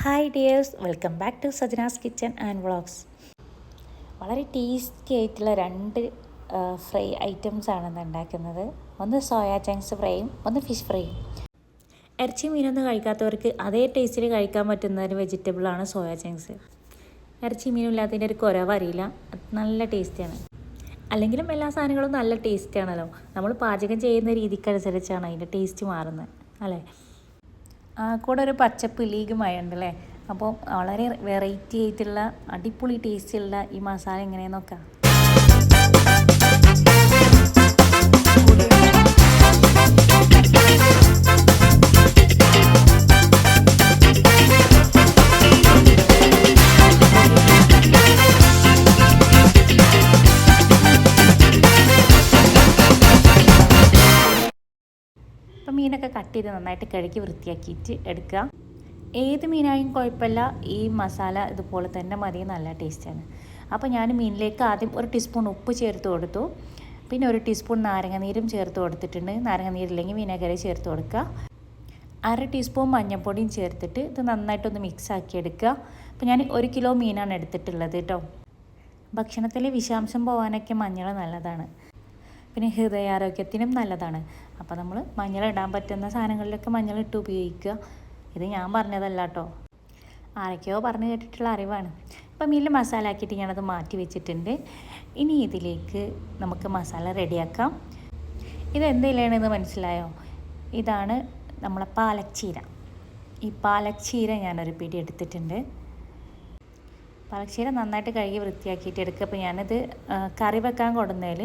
Hi dears welcome back to Sajana's kitchen and vlogs വളരെ tasty ആയിട്ടുള്ള രണ്ട് fry items ആണ് ഇന്ന് ഉണ്ടാക്കുന്നത്. ഒന്ന് സോയാ ചങ്ക്സ് ഫ്രൈയും ഒന്ന് ഫിഷ് ഫ്രൈയും ഇറച്ചി മീനൊന്നും കഴിക്കാത്തവർക്ക് അതേ ടേസ്റ്റിൽ കഴിക്കാൻ പറ്റുന്ന ഒരു വെജിറ്റബിളാണ് സോയാ ചങ്ക്സ് ഇറച്ചി മീനും ഇല്ലാത്തതിന്റെ ഒരു കുറവ് അറിയില്ല. നല്ല ടേസ്റ്റിയാണ് അല്ലെങ്കിലും എല്ലാ സാധനങ്ങളും നല്ല ടേസ്റ്റാണല്ലോ നമ്മൾ പാചകം ചെയ്യുന്ന രീതിക്കനുസരിച്ചാണ് അതിന്റെ ടേസ്റ്റ് മാറുന്നത്. അല്ലേ? കൂടെ ഒരു പച്ചപ്പ് ലീഗ് മഴയുണ്ട് അല്ലേ അപ്പോൾ വളരെ വെറൈറ്റി ആയിട്ടുള്ള അടിപൊളി ടേസ്റ്റുള്ള ഈ മസാല എങ്ങനെയാന്ന് മീനൊക്കെ കട്ട് ചെയ്ത് നന്നായിട്ട് കഴുകി വൃത്തിയാക്കിയിട്ട് എടുക്കുക. ഏത് മീനായും കുഴപ്പമില്ല. ഈ മസാല ഇതുപോലെ തന്നെ മതി. നല്ല ടേസ്റ്റാണ്. അപ്പോൾ ഞാൻ മീനിലേക്ക് ആദ്യം ഒരു ടീസ്പൂൺ ഉപ്പ് ചേർത്ത് കൊടുത്തു. പിന്നെ ഒരു ടീസ്പൂൺ നാരങ്ങനീരും ചേർത്ത് കൊടുത്തിട്ടുണ്ട്. നാരങ്ങനീരില്ലെങ്കിൽ വിനാഗിരി ചേർത്ത് കൊടുക്കുക. അര ടീസ്പൂൺ മഞ്ഞൾപ്പൊടിയും ചേർത്തിട്ട് ഇത് നന്നായിട്ടൊന്ന് മിക്സ് ആക്കി എടുക്കുക. അപ്പോൾ ഞാൻ ഒരു കിലോ മീനാണ് എടുത്തിട്ടുള്ളത് കേട്ടോ. ഭക്ഷണത്തിലെ വിഷാംശം പോകാനൊക്കെ മഞ്ഞൾ നല്ലതാണ്. പിന്നെ ഹൃദയാരോഗ്യത്തിനും നല്ലതാണ്. അപ്പോൾ നമ്മൾ മഞ്ഞൾ ഇടാൻ പറ്റുന്ന സാധനങ്ങളിലൊക്കെ മഞ്ഞൾ ഇട്ട് ഉപയോഗിക്കുക. ഇത് ഞാൻ പറഞ്ഞതല്ല കേട്ടോ ആരൊക്കെയോ പറഞ്ഞു കേട്ടിട്ടുള്ള അറിവാണ്. അപ്പം മില്ല് മസാല ആക്കിയിട്ട് ഞാനത് മാറ്റി വെച്ചിട്ടുണ്ട്. ഇനി ഇതിലേക്ക് നമുക്ക് മസാല റെഡിയാക്കാം. ഇതെന്തിലാണെന്ന് മനസ്സിലായോ? ഇതാണ് നമ്മളെ പാലച്ചീര ഈ പാലച്ചീര ഞാനൊരു പിടി എടുത്തിട്ടുണ്ട്. പാലച്ചീര നന്നായിട്ട് കഴുകി വൃത്തിയാക്കിയിട്ട് എടുക്കുക. അപ്പോൾ ഞാനിത് കറി വെക്കാൻ കൊടുന്നതിൽ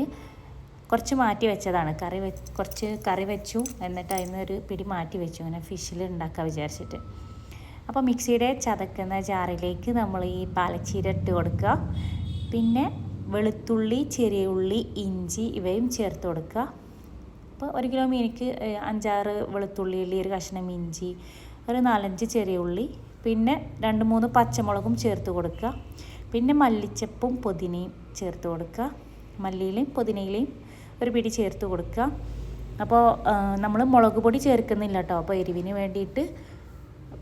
കുറച്ച് മാറ്റി വെച്ചതാണ്. കറി വെ കുറച്ച് കറി വെച്ചു. എന്നിട്ട് അതിൽ നിന്ന് ഒരു പിടി മാറ്റി വെച്ചു. അങ്ങനെ ഫിഷിൽ ഉണ്ടാക്കാൻ വിചാരിച്ചിട്ട്. അപ്പോൾ മിക്സിയുടെ ചതക്കുന്ന ജാറിലേക്ക് നമ്മൾ ഈ പാലച്ചീര ഇട്ട് കൊടുക്കുക പിന്നെ വെളുത്തുള്ളി ചെറിയ ഉള്ളി ഇഞ്ചി ഇവയും ചേർത്ത് കൊടുക്കുക അപ്പോൾ ഒരു കിലോ മീനിക്ക് അഞ്ചാറ് വെളുത്തുള്ളി ഉള്ളി ഒരു കഷ്ണം ഇഞ്ചി ഒരു നാലഞ്ച് ചെറിയ ഉള്ളി പിന്നെ രണ്ട് മൂന്ന് പച്ചമുളകും ചേർത്ത് കൊടുക്കുക പിന്നെ മല്ലിച്ചപ്പും പുതിനയും ചേർത്ത് കൊടുക്കുക മല്ലിയിലയും പുതിനയിലയും ഒരു പിടി ചേർത്ത് കൊടുക്കുക. അപ്പോൾ നമ്മൾ മുളക് പൊടി ചേർക്കുന്നില്ല കേട്ടോ അപ്പോൾ എരിവിന് വേണ്ടിയിട്ട്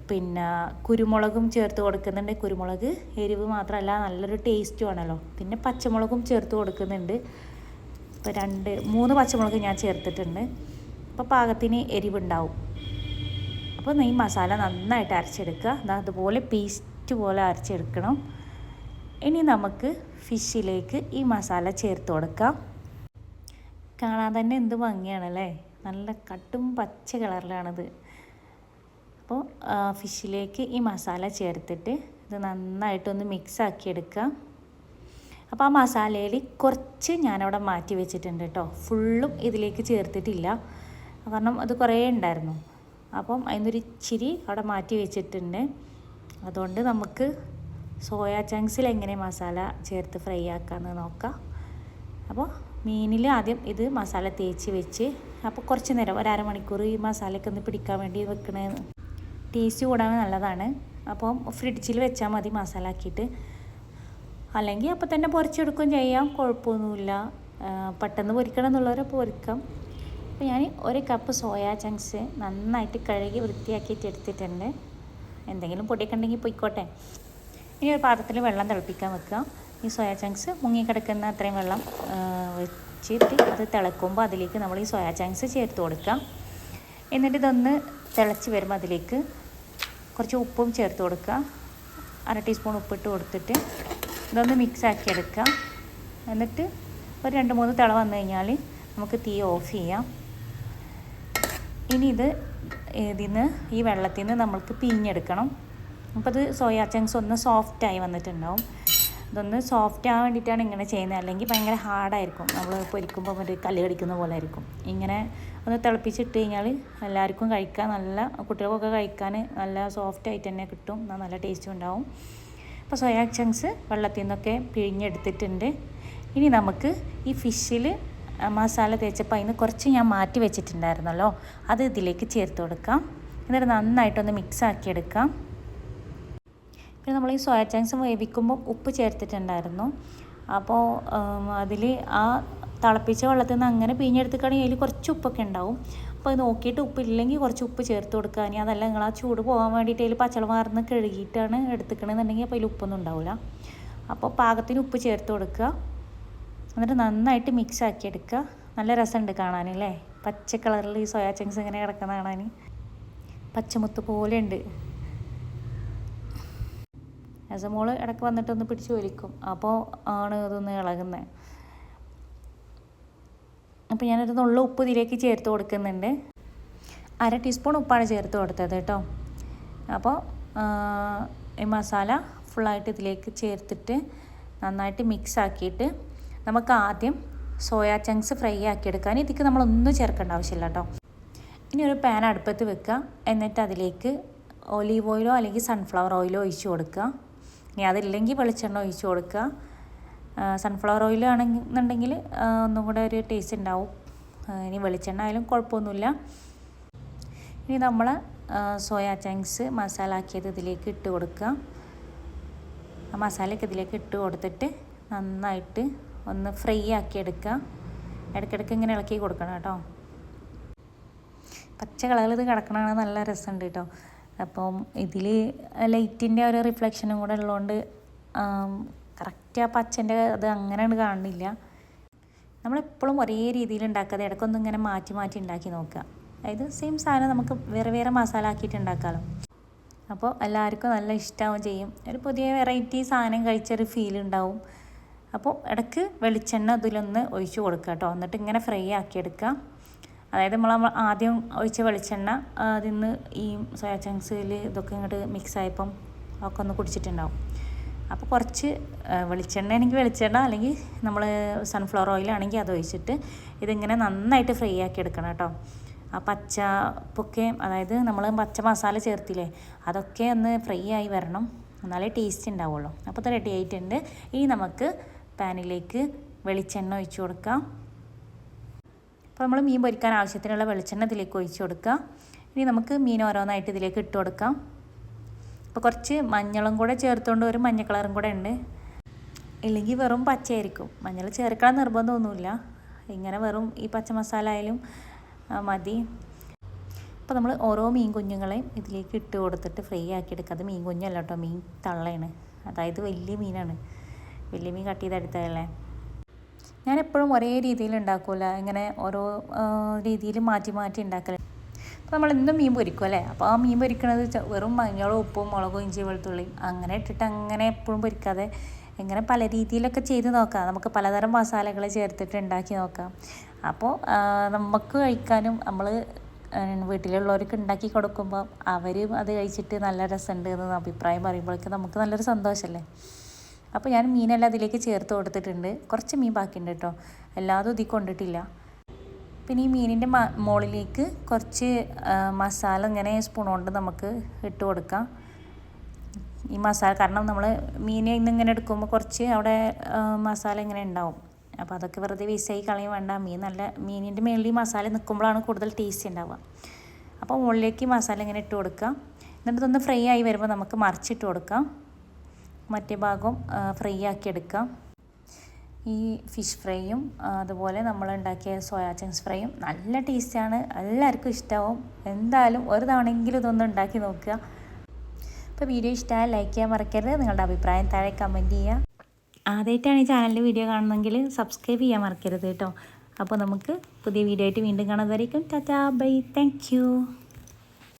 പിന്നെ കുരുമുളകും ചേർത്ത് കൊടുക്കുന്നുണ്ട്. കുരുമുളക് എരിവ് മാത്രമല്ല നല്ലൊരു ടേസ്റ്റും ആണല്ലോ. പിന്നെ പച്ചമുളകും ചേർത്ത് കൊടുക്കുന്നുണ്ട്. ഇപ്പോൾ രണ്ട് മൂന്ന് പച്ചമുളക് ഞാൻ ചേർത്തിട്ടുണ്ട്. അപ്പോൾ പാകത്തിന് എരിവുണ്ടാവും. അപ്പോൾ ഈ മസാല നന്നായിട്ട് അരച്ചെടുക്കുക. അതുപോലെ പേസ്റ്റ് പോലെ അരച്ചെടുക്കണം. ഇനി നമുക്ക് ഫിഷിലേക്ക് ഈ മസാല ചേർത്ത് കൊടുക്കാം. കാണാൻ തന്നെ എന്ത് ഭംഗിയാണല്ലേ? നല്ല കട്ടും പച്ച കളറിലാണിത്. അപ്പോൾ ഫിഷിലേക്ക് ഈ മസാല ചേർത്തിട്ട് ഇത് നന്നായിട്ടൊന്ന് മിക്സ് ആക്കി അപ്പോൾ ആ മസാലയിൽ കുറച്ച് ഞാനവിടെ മാറ്റി വെച്ചിട്ടുണ്ട് കേട്ടോ. ഫുള്ളും ഇതിലേക്ക് ചേർത്തിട്ടില്ല. കാരണം അത് കുറേ ഉണ്ടായിരുന്നു. അപ്പം അതിനൊരു ഇച്ചിരി അവിടെ മാറ്റി വെച്ചിട്ടുണ്ട്. അതുകൊണ്ട് നമുക്ക് സോയാ ചങ്ക്സിൽ എങ്ങനെ മസാല ചേർത്ത് ഫ്രൈ ആക്കാമെന്ന് നോക്കാം. അപ്പോൾ മീനിൽ ആദ്യം ഇത് മസാല തേച്ച് വെച്ച് അപ്പോൾ കുറച്ച് നേരം ഒരു അരമണിക്കൂർ ഈ മസാലയൊക്കെ ഒന്ന് പിടിക്കാൻ വേണ്ടി വെക്കണേ. ടേസ്റ്റ് കൂടാൻ നല്ലതാണ്. അപ്പോൾ ഫ്രിഡ്ജിൽ വെച്ചാൽ മതി മസാല ആക്കിയിട്ട്. അല്ലെങ്കിൽ അപ്പോൾ തന്നെ പൊരിച്ചെടുക്കുകയും ചെയ്യാം. കുഴപ്പമൊന്നുമില്ല. പെട്ടെന്ന് പൊരിക്കണം എന്നുള്ളവരെ പൊരിക്കാം. അപ്പോൾ ഞാൻ ഒരു കപ്പ് സോയാ ചങ്ക്സ് നന്നായിട്ട് കഴുകി വൃത്തിയാക്കിയിട്ട് എടുത്തിട്ടുണ്ട്. എന്തെങ്കിലും പൊടിയൊക്കെ ഉണ്ടെങ്കിൽ പൊയ്ക്കോട്ടെ. ഇനി ഒരു പാത്രത്തിൽ വെള്ളം തിളപ്പിക്കാൻ വെക്കുക. ഈ സോയാ ചങ്ക്സ് മുങ്ങിക്കിടക്കുന്ന അത്രയും വെള്ളം വെച്ചിട്ട് അത് തിളക്കുമ്പോൾ അതിലേക്ക് നമ്മൾ ഈ സോയാ ചങ്ക്സ് ചേർത്ത് കൊടുക്കാം. എന്നിട്ട് ഇതൊന്ന് തിളച്ച് വരുമ്പോൾ അതിലേക്ക് കുറച്ച് ഉപ്പും ചേർത്ത് കൊടുക്കുക. അര ടീസ്പൂൺ ഉപ്പിട്ട് കൊടുത്തിട്ട് ഇതൊന്ന് മിക്സ് ആക്കി എടുക്കാം എന്നിട്ട് ഒരു രണ്ട് മൂന്ന് തിള വന്നു കഴിഞ്ഞാൽ നമുക്ക് തീ ഓഫ് ചെയ്യാം. ഇനി ഇത് ഇതിൽ നിന്ന് ഈ വെള്ളത്തിൽ നിന്ന് നമ്മൾക്ക് പിഴിഞ്ഞെടുക്കണം അപ്പോൾ അത് സോയാ ചങ്ക്സ് ഒന്ന് സോഫ്റ്റായി വന്നിട്ടുണ്ടാവും. ഇതൊന്ന് സോഫ്റ്റ് ആവാൻ വേണ്ടിയിട്ടാണ് ഇങ്ങനെ ചെയ്യുന്നത്. അല്ലെങ്കിൽ ഭയങ്കര ഹാർഡായിരിക്കും നമ്മൾ പൊരിക്കുമ്പോൾ ഒരു കല്ല് കടിക്കുന്ന പോലെ ആയിരിക്കും. ഇങ്ങനെ ഒന്ന് തിളപ്പിച്ചിട്ട് കഴിഞ്ഞാൽ എല്ലാവർക്കും കഴിക്കാൻ നല്ല കുട്ടികൾക്കൊക്കെ കഴിക്കാൻ നല്ല സോഫ്റ്റ് ആയിട്ട് തന്നെ കിട്ടും. നല്ല ടേസ്റ്റും ഉണ്ടാവും. അപ്പോൾ സോയാ ചങ്ക്സ് വെള്ളത്തിൽ നിന്നൊക്കെ പിഴിഞ്ഞെടുത്തിട്ടുണ്ട്. ഇനി നമുക്ക് ഈ ഫിഷിൽ മസാല തേച്ചപ്പോൾ അതിന് കുറച്ച് ഞാൻ മാറ്റി വെച്ചിട്ടുണ്ടായിരുന്നല്ലോ. അത് ഇതിലേക്ക് ചേർത്ത് കൊടുക്കാം. എന്നിട്ട് നന്നായിട്ടൊന്ന് മിക്സ് ആക്കി എടുക്കാം പിന്നെ നമ്മൾ ഈ സോയ ചങ്ക്സ് വേവിക്കുമ്പോൾ ഉപ്പ് ചേർത്തിട്ടുണ്ടായിരുന്നു. അപ്പോൾ അതിൽ ആ തിളപ്പിച്ച വെള്ളത്തിൽ നിന്ന് അങ്ങനെ പിഴിഞ്ഞെടുത്തിക്കുകയാണെങ്കിൽ അതിൽ കുറച്ച് ഉപ്പൊക്കെ ഉണ്ടാവും. അപ്പോൾ അത് നോക്കിയിട്ട് ഉപ്പില്ലെങ്കിൽ കുറച്ച് ഉപ്പ് ചേർത്ത് കൊടുക്കുക. ഇനി അതല്ല നിങ്ങൾ ആ ചൂട് പോകാൻ വേണ്ടിയിട്ട് അതിൽ പച്ചവെള്ളം മാറുന്ന കഴുകിയിട്ടാണ് എടുത്തിക്കണമെന്നുണ്ടെങ്കിൽ അപ്പോൾ അതിൽ ഉപ്പൊന്നും ഉണ്ടാവില്ല. അപ്പോൾ പാകത്തിന് ഉപ്പ് ചേർത്ത് കൊടുക്കുക. എന്നിട്ട് നന്നായിട്ട് മിക്സ് ആക്കി എടുക്കുക. നല്ല രസമുണ്ട് കാണാനല്ലേ പച്ച കളറിൽ ഈ സോയാ ചങ്ക്സ് ഇങ്ങനെ കിടക്കുന്ന കാണാൻ. പച്ചമുത്ത് പോലെ ഉണ്ട്. രസമോൾ ഇടയ്ക്ക് വന്നിട്ടൊന്ന് പിടിച്ച് വലിക്കും. അപ്പോൾ ആണ് ഇതൊന്ന് ഇളകുന്നത് അപ്പോൾ ഞാനൊരു നുള്ള ഉപ്പ് ഇതിലേക്ക് ചേർത്ത് കൊടുക്കുന്നുണ്ട്. അര ടീസ്പൂൺ ഉപ്പാണ് ചേർത്ത് കൊടുത്തത് കേട്ടോ. അപ്പോൾ ഈ മസാല ഫുള്ളായിട്ട് ഇതിലേക്ക് ചേർത്തിട്ട് നന്നായിട്ട് മിക്സ് ആക്കിയിട്ട് നമുക്ക് ആദ്യം സോയാ ചങ്ക്സ് ഫ്രൈ ആക്കിയെടുക്കാൻ ഇതിക്ക് നമ്മളൊന്നും ചേർക്കേണ്ട ആവശ്യമില്ല കേട്ടോ. ഇനി ഒരു പാൻ അടുപ്പത്ത് വെക്കുക. എന്നിട്ട് അതിലേക്ക് ഒലീവ് ഓയിലോ അല്ലെങ്കിൽ സൺഫ്ലവർ ഓയിലോ ഒഴിച്ച് കൊടുക്കുക. ഇനി അതില്ലെങ്കിൽ വെളിച്ചെണ്ണ ഒഴിച്ച് കൊടുക്കുക. സൺഫ്ലവർ ഓയിൽ ആണെന്നുണ്ടെങ്കിൽ ഒന്നും കൂടെ ഒരു ടേസ്റ്റ് ഉണ്ടാവും. ഇനി വെളിച്ചെണ്ണ ആയാലും കുഴപ്പമൊന്നുമില്ല. ഇനി നമ്മൾ സോയാ ചങ്ക്സ് മസാല ആക്കിയത് ഇതിലേക്ക് ഇട്ട് കൊടുക്കുക. ആ മസാലയൊക്കെ ഇതിലേക്ക് ഇട്ട് കൊടുത്തിട്ട് നന്നായിട്ട് ഒന്ന് ഫ്രൈ ആക്കി എടുക്കുക. ഇടയ്ക്കിടയ്ക്ക് ഇങ്ങനെ ഇളക്കി കൊടുക്കണം കേട്ടോ. പച്ച കളറിൽ ഇത് നല്ല രസമുണ്ട് കേട്ടോ. അപ്പം ഇതിൽ ലൈറ്റിന്റെ ഒരു റിഫ്ലക്ഷനും കൂടെ ഉള്ളതുകൊണ്ട് കറക്റ്റ് ആ പച്ചന്റെ അത് അങ്ങനെ കാണുന്നില്ല. നമ്മളെപ്പോഴും ഒരേ രീതിയിൽ ഉണ്ടാക്കാതെ ഇടയ്ക്കൊന്നും ഇങ്ങനെ മാറ്റി മാറ്റി ഉണ്ടാക്കി നോക്കുക. അതായത് സെയിം സാധനം നമുക്ക് വേറെ വേറെ മസാല ആക്കിയിട്ട് ഉണ്ടാക്കാമല്ലോ അപ്പോൾ എല്ലാവർക്കും നല്ല ഇഷ്ടമാവും ചെയ്യും. ഒരു പുതിയ വെറൈറ്റി സാധനം കഴിച്ചൊരു ഫീൽ ഉണ്ടാവും. അപ്പോൾ ഇടയ്ക്ക് വെളിച്ചെണ്ണ അതിലൊന്ന് ഒഴിച്ച് കൊടുക്കുക കേട്ടോ. എന്നിട്ട് ഇങ്ങനെ ഫ്രൈ ആക്കിയെടുക്കുക അതായത് നമ്മൾ ആദ്യം ഒഴിച്ച വെളിച്ചെണ്ണ അതിൽ നിന്ന് ഈ സോയാ ചങ്ക്സിൽ ഇതൊക്കെ ഇങ്ങോട്ട് മിക്സ് ആയപ്പം ഒക്കെ ഒന്ന് കുടിച്ചിട്ടുണ്ടാവും. അപ്പോൾ കുറച്ച് വെളിച്ചെണ്ണ ആണെങ്കിൽ വെളിച്ചെണ്ണ അല്ലെങ്കിൽ നമ്മൾ സൺഫ്ലവർ ഓയിലാണെങ്കിൽ അത് ഒഴിച്ചിട്ട് ഇതിങ്ങനെ നന്നായിട്ട് ഫ്രൈ ആക്കി എടുക്കണം കേട്ടോ ആ പച്ച പൊക്കെ അതായത് നമ്മൾ പച്ച മസാല ചേർത്തില്ലേ അതൊക്കെ ഒന്ന് ഫ്രൈ ആയി വരണം. എന്നാലേ ടേസ്റ്റ് ഉണ്ടാവുള്ളൂ അപ്പോൾ അത് റെഡി ആയിട്ടുണ്ട്. ഇനി നമുക്ക് പാനിലേക്ക് വെളിച്ചെണ്ണ ഒഴിച്ചു കൊടുക്കാം. അപ്പോൾ നമ്മൾ മീൻ പൊരിക്കാൻ ആവശ്യത്തിനുള്ള വെളിച്ചെണ്ണ ഇതിലേക്ക് ഒഴിച്ച് കൊടുക്കുക. ഇനി നമുക്ക് മീൻ ഓരോന്നായിട്ട് ഇതിലേക്ക് ഇട്ട് കൊടുക്കാം. അപ്പോൾ കുറച്ച് മഞ്ഞളും കൂടെ ചേർത്തുകൊണ്ട് ഒരു മഞ്ഞ കളറും കൂടെ ഉണ്ട്. ഇല്ലെങ്കിൽ വെറും പച്ചയായിരിക്കും. മഞ്ഞൾ ചേർക്കാൻ നിർബന്ധമൊന്നുമില്ല. ഇങ്ങനെ വെറും ഈ പച്ച മസാല ആയാലും മതി. അപ്പോൾ നമ്മൾ ഓരോ മീൻ കുഞ്ഞുങ്ങളെയും ഇതിലേക്ക് ഇട്ട് കൊടുത്തിട്ട് ഫ്രൈ ആക്കി എടുക്കുക അത് മീൻ കുഞ്ഞല്ല കേട്ടോ മീൻ തള്ളയാണ്. അതായത് വലിയ മീനാണ്. വലിയ മീൻ കട്ട് ചെയ്തെടുത്തതല്ലേ? ഞാൻ എപ്പോഴും ഒരേ രീതിയിൽ ഉണ്ടാക്കില്ല ഇങ്ങനെ ഓരോ രീതിയിൽ മാറ്റി മാറ്റി ഉണ്ടാക്കൽ അപ്പോൾ നമ്മൾ എന്തും മീൻ പൊരിക്കും അല്ലേ? അപ്പോൾ ആ മീൻ പൊരിക്കണത് വെറും മഞ്ഞളും ഉപ്പും മുളകും ഇഞ്ചി വെളുത്തുള്ളി അങ്ങനെ ഇട്ടിട്ട് അങ്ങനെ എപ്പോഴും പൊരിക്കാതെ ഇങ്ങനെ പല രീതിയിലൊക്കെ ചെയ്ത് നോക്കാം. നമുക്ക് പലതരം മസാലകൾ ചേർത്തിട്ട് ഉണ്ടാക്കി നോക്കാം. അപ്പോൾ നമുക്ക് കഴിക്കാനും നമ്മൾ വീട്ടിലുള്ളവർക്ക് ഉണ്ടാക്കി കൊടുക്കുമ്പോൾ അവരും അത് കഴിച്ചിട്ട് നല്ല രസമുണ്ട് എന്ന് അഭിപ്രായം പറയുമ്പോഴേക്കും നമുക്ക് നല്ലൊരു സന്തോഷമല്ലേ അപ്പോൾ ഞാൻ മീനെല്ലാം അതിലേക്ക് ചേർത്ത് കൊടുത്തിട്ടുണ്ട്. കുറച്ച് മീൻ ബാക്കിയുണ്ട് കേട്ടോ എല്ലാതും ഇതിൽ കൊണ്ടിട്ടില്ല. പിന്നെ ഈ മീനിന്റെ മുകളിലേക്ക് കുറച്ച് മസാല ഇങ്ങനെ സ്പൂൺ കൊണ്ട് നമുക്ക് ഇട്ട് കൊടുക്കാം. ഈ മസാല കാരണം നമ്മൾ മീനെ ഇന്നിങ്ങനെ എടുക്കുമ്പോൾ കുറച്ച് അവിടെ മസാല ഇങ്ങനെ ഉണ്ടാവും. അപ്പോൾ അതൊക്കെ വെറുതെ വേസ്റ്റായി കളയും വേണ്ട. മീൻ നല്ല മീനിന്റെ മേളിൽ മസാല നിൽക്കുമ്പോഴാണ് കൂടുതൽ ടേസ്റ്റ് ഉണ്ടാവുക. അപ്പോൾ മുകളിലേക്ക് മസാല ഇങ്ങനെ ഇട്ട് കൊടുക്കാം. എന്നിട്ട് ഇതൊന്ന് ഫ്രൈ ആയി വരുമ്പോൾ നമുക്ക് മറിച്ചിട്ട് കൊടുക്കാം. മറ്റേ ഭാഗം ഫ്രൈ ആക്കി എടുക്കാം ഈ ഫിഷ് ഫ്രൈയും അതുപോലെ നമ്മൾ ഉണ്ടാക്കിയ സോയാ ചങ്ക്സ് ഫ്രൈയും നല്ല ടേസ്റ്റാണ് എല്ലാവർക്കും ഇഷ്ടമാവും എന്തായാലും ഒരു തവണയെങ്കിലും ഇതൊന്ന് ഉണ്ടാക്കി നോക്കുക. അപ്പോൾ വീഡിയോ ഇഷ്ടമായ ലൈക്ക് ചെയ്യാൻ മറക്കരുത്. നിങ്ങളുടെ അഭിപ്രായം താഴെ കമന്റ് ചെയ്യുക. ആദ്യമായിട്ടാണ് ഈ ചാനലിൽ വീഡിയോ കാണുന്നതെങ്കിൽ സബ്സ്ക്രൈബ് ചെയ്യാൻ മറക്കരുത് കേട്ടോ. അപ്പോൾ നമുക്ക് പുതിയ വീഡിയോ ആയിട്ട് വീണ്ടും കാണുന്നതായിരിക്കും ടാറ്റാ ബൈ താങ്ക്